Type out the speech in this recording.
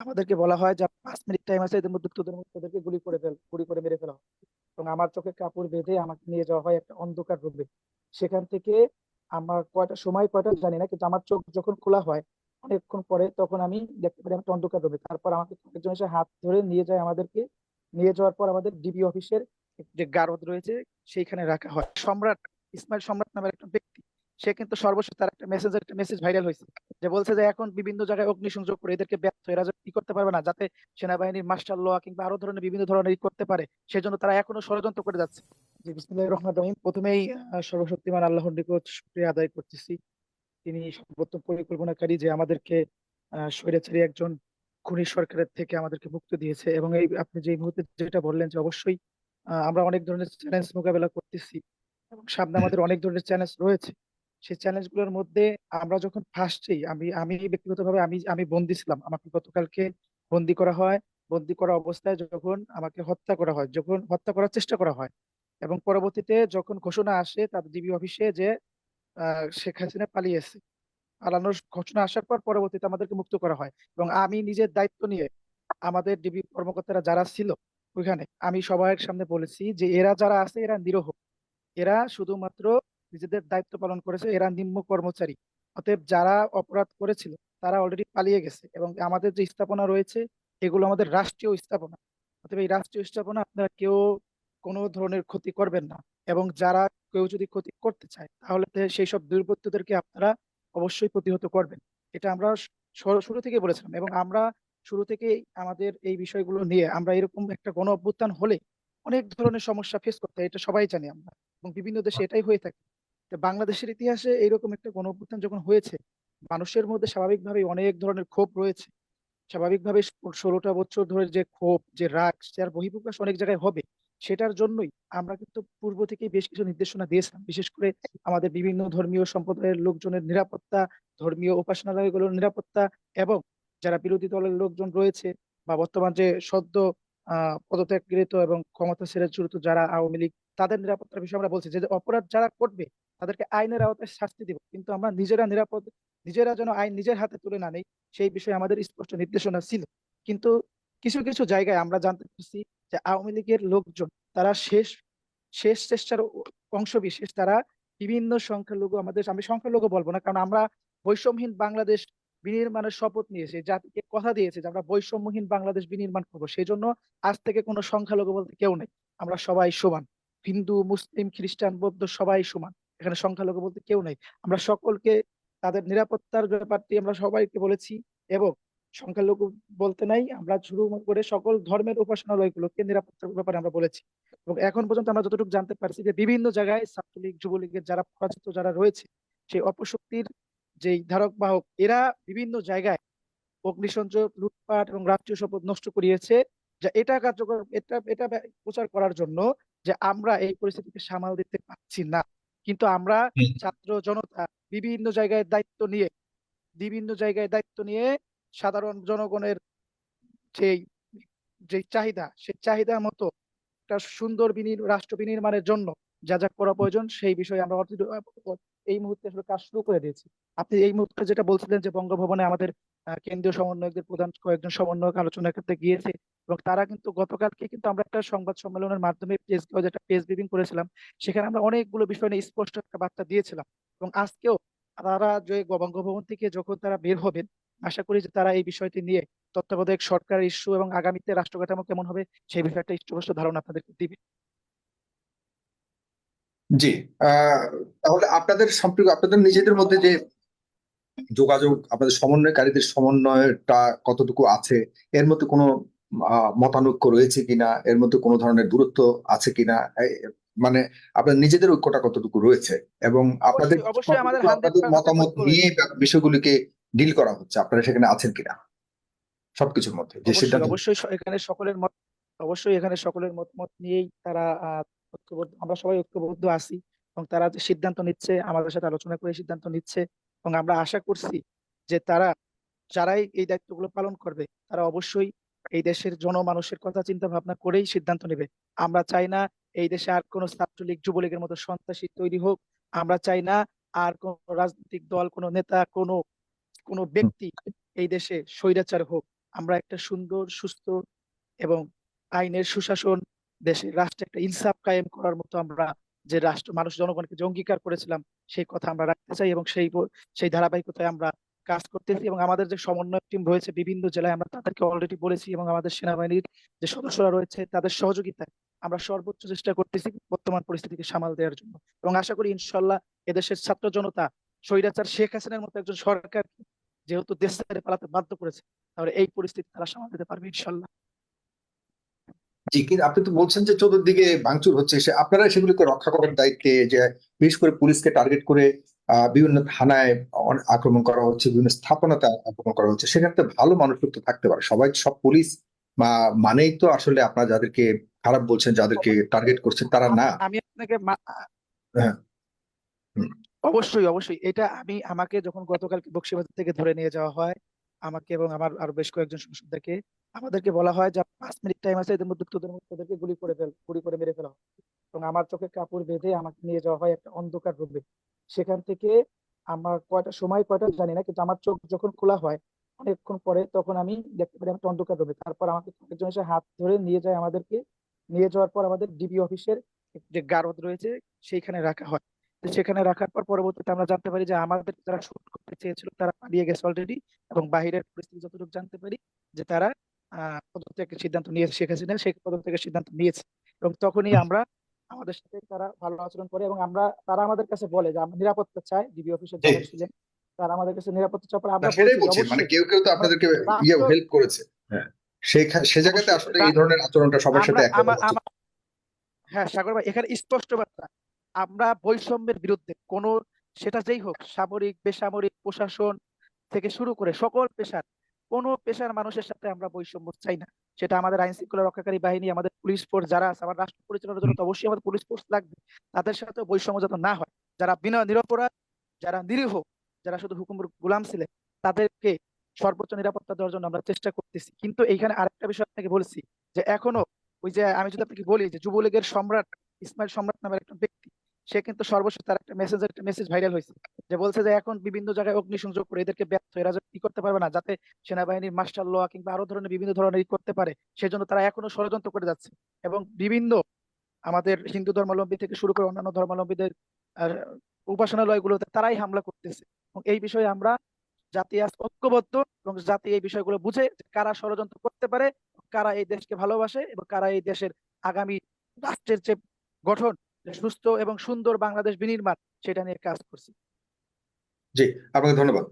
আমাদেরকে বলা হয় যে, পাঁচ মিনিট টাইম আছে, এদের মধ্যে তোদের মধ্যে তোদেরকে গুলি করে ফেল, গুলি করে মেরে ফেলা হয় এবং আমার চোখে কাপড় বেঁধে আমাকে নিয়ে যাওয়া হয় একটা অন্ধকার রুমে। সেখান থেকে আমার কয়টা, সময় কয়টা জানি না, কিন্তু আমার চোখ যখন খোলা হয়, অনেকক্ষণ পরে তখন আমি দেখতে পারি একটা অন্ধকার রুমে। তারপর আমাকে একজন এসে হাত ধরে নিয়ে যায় আমাদেরকে। নিয়ে যাওয়ার পর আমাদের ডিবি অফিসের যে গারদ রয়েছে, সেইখানে রাখা হয়। সম্রাট, ইসমাইল সম্রাট নামের একটা ব্যক্তি সে কিন্তু সর্বশেষ তার একটা মেসেজ একটা মেসেজ ভাইরাল হয়েছে। যে বলছে যে এখন বিভিন্ন জায়গায় অগ্নিসংযোগ করে এদেরকে ব্যর্থ এরা কি করতে পারবে না, যাতে সেনাবাহিনীর মাস্টার ল কিংবা আরও ধরনের বিভিন্ন ধরনের ই করতে পারে, সেজন্য তারা এখনও ষড়যন্ত্র করে যাচ্ছে। জি, বিসমিল্লাহির রহমানির রহিম। প্রথমেই সর্বশক্তিমান আল্লাহর নিকট শুকরিয়া আদায় করতেছি। তিনি সর্বোত্তম পরিকল্পনাকারী যে আমাদেরকে স্বৈরাচারী একজন খুনি সরকারের থেকে আমাদেরকে মুক্তি দিয়েছে এবং এই আপনি যে মুহূর্তে যেটা বললেন যে অবশ্যই আমরা অনেক ধরনের চ্যালেঞ্জ মোকাবেলা করতেছি এবং সামনে আমাদের অনেক ধরনের চ্যালেঞ্জ রয়েছে। সেই চ্যালেঞ্জগুলোর মধ্যে আমরা যখন ফার্স্টেই আমি আমি ব্যক্তিগতভাবে আমি আমি বন্দি ছিলাম। আমাকে গতকালকে বন্দি করা হয়। বন্দি করা অবস্থায় যখন আমাকে হত্যা করা হয়, যখন হত্যা করার চেষ্টা করা হয় এবং পরবর্তীতে যখন ঘোষণা আসে তাদের ডিবি অফিসে যে শেখ হাসিনা পালিয়েছে। পালানোর ঘোষণা আসার পর পরবর্তীতে আমাদেরকে মুক্ত করা হয় এবং আমি নিজের দায়িত্ব নিয়ে আমাদের ডিবি কর্মকর্তারা যারা ছিল ওইখানে আমি সবার সামনে বলেছি যে, এরা যারা আছে এরা নিরহ। এরা শুধুমাত্র নিজেদের দায়িত্ব পালন করেছে এরা নিম্ন কর্মচারী। অতএব যারা অপরাধ করেছিল তারা অলরেডি পালিয়ে গেছে এবং আমাদের যে স্থাপনা রয়েছে এগুলো আমাদের রাষ্ট্রীয় স্থাপনা। অতএব এই রাষ্ট্রীয় স্থাপনা আপনারা কেউ কোনো ধরনের ক্ষতি করবেন না এবং যারা কেউ যদি ক্ষতি করতে চায় তাহলে সেই সব দুর্বৃত্তদেরকে আপনারা অবশ্যই প্রতিহত করবেন। এটা আমরা শুরু থেকে বলেছিলাম এবং আমরা শুরু থেকেই আমাদের এই বিষয়গুলো নিয়ে আমরা এরকম একটা গণ অভ্যুত্থান হলে অনেক ধরনের সমস্যা ফেস করতে হয় এটা সবাই জানি আমরা এবং বিভিন্ন দেশে এটাই হয়ে থাকে। বাংলাদেশের ইতিহাসে এইরকম একটা গণ যখন হয়েছে, মানুষের মধ্যে স্বাভাবিকভাবেই অনেক ধরনের ক্ষোভ রয়েছে। স্বাভাবিকভাবে ষোলোটা বছর ধরে যে ক্ষোভ, যে রাগ যার বহিঃপ্রকাশ অনেক জায়গায় হবে। সেটার জন্যই আমরা কিন্তু পূর্ব থেকেই বেশ কিছু নির্দেশনা দিয়েছিলাম। বিশেষ করে আমাদের বিভিন্ন ধর্মীয় সম্প্রদায়ের লোকজনের নিরাপত্তা, ধর্মীয় উপাসনালয়গুলোর নিরাপত্তা এবং যারা বিরোধী দলের লোকজন রয়েছে বা বর্তমান যে সদ্য পদত্যাগকৃত এবং ক্ষমতা ছেড়ে চূড়িত যারা আওয়ামী লীগ, তাদের নিরাপত্তার বিষয়ে আমরা বলছি যে অপরাধ যারা করবে তাদেরকে আইনের আওতায় শাস্তি দিব। কিন্তু আমরা নিজেরা নিরাপদ, নিজেরা যেন আইন নিজের হাতে তুলে না নেই, সেই বিষয়ে আমাদের স্পষ্ট নির্দেশনা ছিল। কিন্তু কিছু কিছু জায়গায় আমরা জানতে পারছি যে আওয়ামী লীগের লোকজন, তারা শেষ শেষ চেষ্টার অংশ বিশেষ, তারা বিভিন্ন সংখ্যালঘু, আমাদের, আমি সংখ্যালঘু বলব না, কারণ আমরা বৈষম্যহীন বাংলাদেশ বিনির্মাণের শপথ নিয়েছে জাতিকে কথা দিয়েছে যে আমরা বৈষম্যহীন বাংলাদেশ বিনির্মাণ করব। সেই জন্য আজ থেকে কোনো সংখ্যালঘু বলতে কেউ নেই। আমরা সবাই সমান। হিন্দু, মুসলিম, খ্রিস্টান, বৌদ্ধ সবাই সমান। এখানে সংখ্যালঘু বলতে কেউ নেই। আমরা সকলকে তাদের নিরাপত্তার ব্যাপারটি আমরা সবাইকে বলেছি এবং সংখ্যালঘু বলতে নাই, আমরা শুরু করে সকল ধর্মের উপাসনালয়গুলোকে নিরাপত্তার ব্যাপারে আমরা বলেছি। এবং এখন পর্যন্ত আমরা যতটুকু জানতে পারছি যে বিভিন্ন জায়গায় ছাত্রলীগ, যুবলীগের যারা পরাজিত, যারা রয়েছে, সেই অপশক্তির যেই ধারক বাহক, এরা বিভিন্ন জায়গায় অগ্নিসংযোগ, লুটপাট এবং রাষ্ট্রীয় সম্পদ নষ্ট করিয়েছে, যা এটা কার্যকর, এটা এটা প্রচার করার জন্য যে আমরা এই পরিস্থিতিকে সামাল দিতে পারছি না। কিন্তু আমরা ছাত্র জনতা বিভিন্ন জায়গায় দায়িত্ব নিয়ে বিভিন্ন জায়গায় দায়িত্ব নিয়ে সাধারণ জনগণের যেই যে চাহিদা সেই চাহিদা মতো একটা সুন্দর বিনির রাষ্ট্র বিনির্মাণের জন্য যা যা করা প্রয়োজন সেই বিষয়ে আমরা এই মুহূর্তে আসলে কাজ শুরু করে দিয়েছি। আপনি এই মুহূর্তে যেটা বলছিলেন যে বঙ্গভবনে আমাদের কেন্দ্রীয় সমন্বয়কদের প্রধান কয়েকজন সমন্বয়ক আলোচনা করতে গিয়েছে এবং তারা কিন্তু গতকালকে কিন্তু আমরা একটা সংবাদ সম্মেলনের মাধ্যমে প্রেস যেটা প্রেস ব্রিফিং করেছিলাম, সেখানে আমরা অনেকগুলো বিষয় নিয়ে স্পষ্ট একটা বার্তা দিয়েছিলাম। এবং আজকেও তারা যে বঙ্গভবন থেকে যখন তারা বের হবেন, আশা করি যে তারা এই বিষয়টি নিয়ে তত্ত্বাবধায়ক সরকার ইস্যু এবং আগামীতে রাষ্ট্র কাঠামো কেমন হবে, সেই বিষয়ে একটা স্পষ্ট ধারণা আপনাদেরকে দিবে। জি তাহলে আপনাদের সম্পর্ক আপনাদের নিজেদের মধ্যে যে যোগাযোগ, আপনাদের সমন্বয়কারীদের সমন্বয়টা কতটুকু আছে, এর মধ্যে কোনো মতানৈক্য রয়েছে কিনা এর মধ্যে কোনো ধরনের দূরত্ব আছে কিনা মানে আপনার নিজেদের ঐক্যটা কতটুকু রয়েছে? এবং আপনাদের মতামত নিয়ে বিষয়গুলিকে ডিল করা হচ্ছে আপনারা সেখানে আছেন কিনা? সবকিছুর মধ্যে যে অবশ্যই সিদ্ধান্ত অবশ্যই এখানে সকলের মত অবশ্যই এখানে সকলের মতামত নিয়েই তারা ঐক্যবদ্ধ আমরা সবাই ঐক্যবদ্ধ আছি এবং তারা যে সিদ্ধান্ত নিচ্ছে আমাদের সাথে আলোচনা করে সিদ্ধান্ত নিচ্ছে এবং আমরা আশা করছি যে তারা যারাই এই দায়িত্বগুলো পালন করবে তারা অবশ্যই এই দেশের জনমানুষের কথা চিন্তা ভাবনা করেই সিদ্ধান্ত নেবে। আমরা চাই না এই দেশে আর কোনো ছাত্রলীগ যুবলীগের মতো সন্ত্রাসী তৈরি হোক। আমরা চাই না আর কোন রাজনৈতিক দল কোনো নেতা কোনো কোনো ব্যক্তি এই দেশে স্বৈরাচার হোক। আমরা একটা সুন্দর সুস্থ এবং আইনের সুশাসন দেশের রাষ্ট্রে একটা ইনসাফ কায়েম করার মতো আমরা যে রাষ্ট্র মানুষ জনগণকে যে অঙ্গীকার করেছিলাম সেই কথা আমরা রাখতে চাই এবং সেই সেই ধারাবাহিকতায় আমরা কাজ করতেছি এবং আমাদের যে সমন্বয় টিম রয়েছে বিভিন্ন জেলায় আমরা তাদেরকে অলরেডি বলেছি এবং আমাদের সেনাবাহিনীর যে সদস্যরা রয়েছে তাদের সহযোগিতায় আমরা সর্বোচ্চ চেষ্টা করতেছি বর্তমান পরিস্থিতিকে সামাল দেওয়ার জন্য। এবং আশা করি ইনশাল্লাহ এদেশের ছাত্র জনতা স্বৈরাচার শেখ হাসিনার মতো একজন সরকার যেহেতু দেশ ছেড়ে পালাতে বাধ্য করেছে, তাহলে এই পরিস্থিতি তারা সামাল দিতে পারবে ইনশাল্লাহ জি, কিন্তু আপনি তো বলছেন যে চতুর্দিকে ভাঙচুর হচ্ছে আপনারা সেগুলিকে রক্ষা করার দায়িত্বে যে বিশেষ করে পুলিশকে টার্গেট করে বিভিন্ন থানায় আক্রমণ করা হচ্ছে বিভিন্ন স্থাপনাতে আক্রমণ করা হচ্ছে। তো ভালো মানুষ তো থাকতে পারে। সবাই সব পুলিশ মানেই তো আসলে আপনারা যাদেরকে খারাপ বলছেন যাদেরকে টার্গেট করছেন তারা না। আমি- আপনাকে হ্যাঁ। অবশ্যই অবশ্যই। এটা আমি আমাকে যখন গতকাল বক্সিবাজার থেকে ধরে নিয়ে যাওয়া হয় আমাকে এবং আমার আরও বেশ কয়েকজন আমাদেরকে বলা হয় যে পাঁচ মিনিট টাইম আছে এদের মধ্যে তোদের মধ্যে তোদেরকে গুলি করে ফেল গুলি করে মেরে ফেলা। এবং আমার চোখে কাপড় বেঁধে আমাকে নিয়ে যাওয়া হয় একটা অন্ধকার রুমে সেখান থেকে আমার কয়টা সময় কয়টা জানি না কিন্তু আমার চোখ যখন খোলা হয় অনেকক্ষণ পরে তখন আমি দেখতে পারি একটা অন্ধকার রুমে তারপর আমাকে একজন এসে হাত ধরে নিয়ে যায় আমাদেরকে। নিয়ে যাওয়ার পর আমাদের ডিবি অফিসের যে গারদ রয়েছে সেইখানে রাখা হয়। সেখানে রাখার পর পরবর্তীতে আমরা জানতে পারি যে আমাদের যারা শুট করতে চেয়েছিল তারা পালিয়ে গেছে অলরেডি এবং বাহিরের পরিস্থিতি যতটুকু জানতে পারি যে তারা আহ পদত্যাগের সিদ্ধান্ত নিয়েছে শেখ হাসিনা সেই পদত্যাগের সিদ্ধান্ত নিয়েছে। এবং তখনই আমরা আমাদের সাথে তারা ভালো আচরণ করে এবং আমরা তারা আমাদের কাছে বলে যে আমরা নিরাপত্তা চাই ডিবি অফিসের যারা ছিলেন তারা আমাদের কাছে নিরাপত্তা চাই আমরা সেটাই বলছি মানে কেউ কেউ তো আপনাদেরকে ইয়ে হেল্প করেছে। হ্যাঁ। সেখা- সে জায়গাতে আসলে এই ধরনের আচরণটা সবার সাথে হ্যাঁ সাগর ভাই এখানে স্পষ্ট বার্তা। আমরা বৈষম্যের বিরুদ্ধে কোন সেটা যেই হোক সামরিক বেসামরিক প্রশাসন থেকে শুরু করে সকল পেশার কোন পেশার মানুষের সাথে আমরা বৈষম্য চাই না। সেটা আমাদের আইন শৃঙ্খলা রক্ষাকারী বাহিনী, আমাদের পুলিশ ফোর্স যারা আছে, আমার রাষ্ট্র পরিচালনার জন্য অবশ্যই আমাদের পুলিশ ফোর্স লাগবে। তাদের সাথে বৈষম্য যাতে না হয়, যারা বিনা নিরপরাধ, যারা নিরীহ, যারা শুধু হুকুমের গোলাম ছিলেন তাদেরকে সর্বোচ্চ নিরাপত্তা দেওয়ার জন্য আমরা চেষ্টা করতেছি। কিন্তু এইখানে আরেকটা বিষয় আপনাকে বলছি, যে এখনও ওই যে আমি যদি আপনাকে বলি যে যুবলীগের সম্রাট, ইসমাইল সম্রাট নামের একটা ব্যক্তি সে কিন্তু সর্বশেষ তার একটা মেসেজ একটা মেসেজ ভাইরাল হয়েছে। যে বলছে যে এখন বিভিন্ন জায়গায় অগ্নিসংযোগ করে এদেরকে ব্যর্থ, এরা যে কি করতে পারবে না, যাতে সেনাবাহিনীর মাস্টার ল কিংবা আরও ধরনের বিভিন্ন ধরনের করতে পারে, সেজন্য তারা এখনও ষড়যন্ত্র করে যাচ্ছে। এবং বিভিন্ন আমাদের হিন্দু ধর্মাবলম্বী থেকে শুরু করে অন্যান্য ধর্মাবলম্বীদের উপাসনালয়গুলোতে তারাই হামলা করতেছে। এবং এই বিষয়ে আমরা জাতি আজ ঐক্যবদ্ধ এবং জাতি এই বিষয়গুলো বুঝে কারা ষড়যন্ত্র করতে পারে, কারা এই দেশকে ভালোবাসে এবং কারা এই দেশের আগামী রাষ্ট্রের যে গঠন সুস্থ এবং সুন্দর বাংলাদেশ বিনির্মাণ সেটা নিয়ে কাজ করছি। জি আপনাকে ধন্যবাদ।